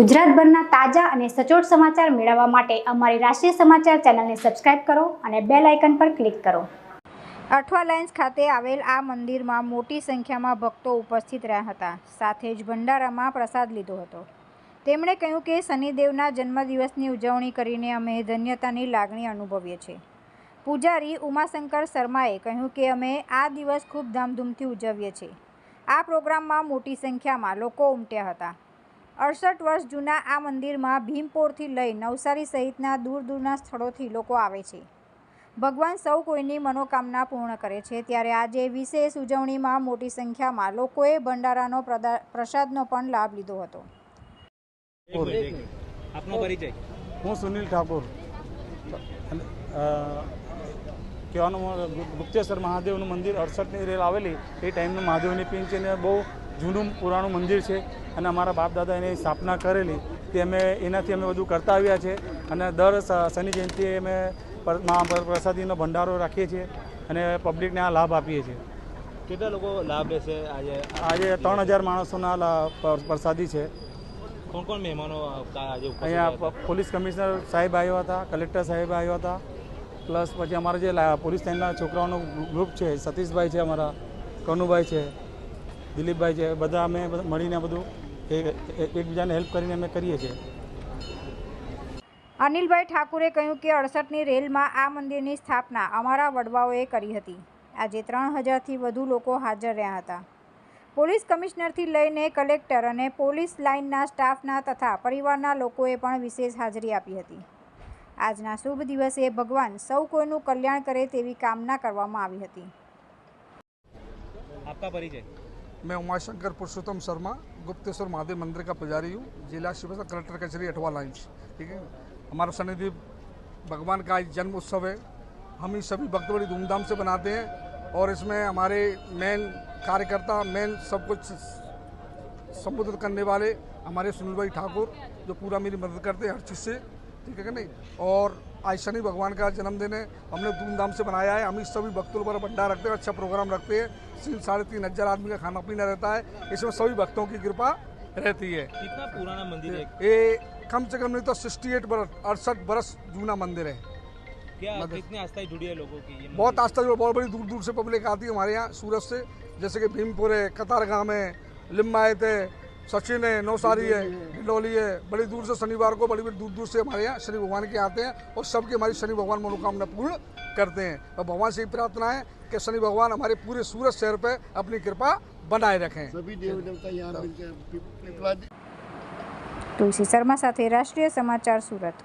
ગુજરાતભરના તાજા અને સચોટ સમાચાર મેળવવા માટે અમારી રાષ્ટ્રીય સમાચાર ચેનલને સબસ્ક્રાઇબ કરો અને બેલ આઇકન પર ક્લિક કરો. અઠવા લાઇન્સ ખાતે આવેલ આ મંદિરમાં મોટી સંખ્યામાં ભક્તો ઉપસ્થિત રહ્યા હતા. સાથે જ ભંડારામાં પ્રસાદ લીધો હતો. તેમણે કહ્યું કે શનિદેવના જન્મદિવસની ઉજવણી કરીને અમે ધન્યતાની લાગણી અનુભવીએ છીએ. પૂજારી ઉમાશંકર શર્માએ કહ્યું કે અમે આ દિવસ ખૂબ ધામધૂમથી ઉજવીએ છીએ. આ પ્રોગ્રામમાં મોટી સંખ્યામાં લોકો ઉમટ્યા હતા. અડસઠ વર્ષ જૂના આ મંદિરમાં ભીમપોરથી લઈ નવસારી સહિતના દૂર દૂરના સ્થળોથી લોકો આવે છે. ભગવાન સૌ કોઈની મનોકામના પૂર્ણ કરે છે. ત્યારે આજે વિશેષ ઉજવણીમાં મોટી સંખ્યામાં લોકોએ ભંડારાનો પ્રદા- પ્રસાદનો પણ લાભ લીધો હતો. આપનો પરિચય. હું સુનિલ ઠાકોર. કહેવાનું ગુપ્તેશ્વર મહાદેવનું મંદિર અડસઠની રેલ આવેલી એ ટાઈમનું મહાદેવની પિન છે ને બહુ જૂનું પુરાણું મંદિર છે અને અમારા બાપ દાદા એની સ્થાપના કરેલી તે અમે એનાથી અમે બધું કરતા આવ્યા છે અને દર શનિ જયંતિએ અમે પ્રસાદીનો ભંડારો રાખીએ છીએ અને પબ્લિકને આ લાભ આપીએ છીએ. કેટલા લોકો લાભ લેશે આજે? આજે ત્રણ હજાર માણસોના પ્રસાદી છે. કોણ કોણ મહેમાનો અહીંયા પોલીસ કમિશનર સાહેબ આવ્યા હતા કલેક્ટર સાહેબ આવ્યા હતા પ્લસ પછી અમારા જે પોલીસ લાઇનના છોકરાઓનું ગ્રુપ છે સતીશભાઈ છે અમારા કનુભાઈ છે દિલીપભાઈ છે બધા અમે મળીને બધું એકબીજાને હેલ્પ કરીને અમે કરીએ છીએ. અનિલભાઈ ઠાકુરે કહ્યું કે અડસઠની રેલમાં આ મંદિરની સ્થાપના અમારા વડવાઓએ કરી હતી. આજે ત્રણ હજારથી વધુ લોકો હાજર રહ્યા હતા. પોલીસ કમિશનરથી લઈને કલેક્ટર અને પોલીસ લાઇનના સ્ટાફના તથા પરિવારના લોકોએ પણ વિશેષ હાજરી આપી હતી. આજના શુભ દિવસે ભગવાન સૌ કોઈનું કલ્યાણ કરે તેવી કામના કરવામાં આવી હતી. આપકા પરિચય. मैं उमाशंकर पुरुषोत्तम शर्मा, गुप्तेश्वर महादेव मंदिर का पुजारी हूँ, जिला शिवसा कलेक्टर कचहरी अठवा लाइन्स ठीक है? हमारा शनिदेव भगवान का आज जन्म उत्सव है। हम ही सभी भक्त बड़ी धूमधाम से मनाते हैं और इसमें हमारे मेन कार्यकर्ता मेन सब कुछ संबोधित करने वाले हमारे सुनील भाई ठाकुर, जो पूरा मेरी मदद करते हैं हर चीज़ से। ठीक है कि नहीं? और आज शनि भगवान का जन्मदिन है हमने धूमधाम से मनाया है हम इस सभी भक्तों पर भंडार रखते हैं अच्छा प्रोग्राम रखते हैं। तीन साढ़े तीन हज़ार आदमी का खाना पीना रहता है इसमें सभी भक्तों की कृपा रहती है। कितना पुराना मंदिर है? ये कम से कम नहीं तो सिक्सटी एट बरस अड़सठ बरस जूना मंदिर है। क्या कितनी आस्था जुड़ी है लोगों की ये बहुत आस्था जो बहुत बड़ी दूर दूर से पब्लिक आती है हमारे यहाँ सूरत से जैसे कि भीमपुर है कतारगाम है लिम्बायत है सचिन है नौसारी है डिंडोली है बड़ी दूर से शनिवार को बड़ी बड़ी दूर दूर से हमारे यहाँ शनि भगवान के आते हैं और सबकी हमारी शनि भगवान मनोकामना पूर्ण करते हैं और भगवान से ही प्रार्थना है कि शनि भगवान हमारे पूरे सूरत शहर पर अपनी कृपा बनाए रखें सभी देवी देवता यहाँ मिलकर पी- पीपला તુલસી શર્મા સાથે રાષ્ટ્રીય સમાચાર સુરત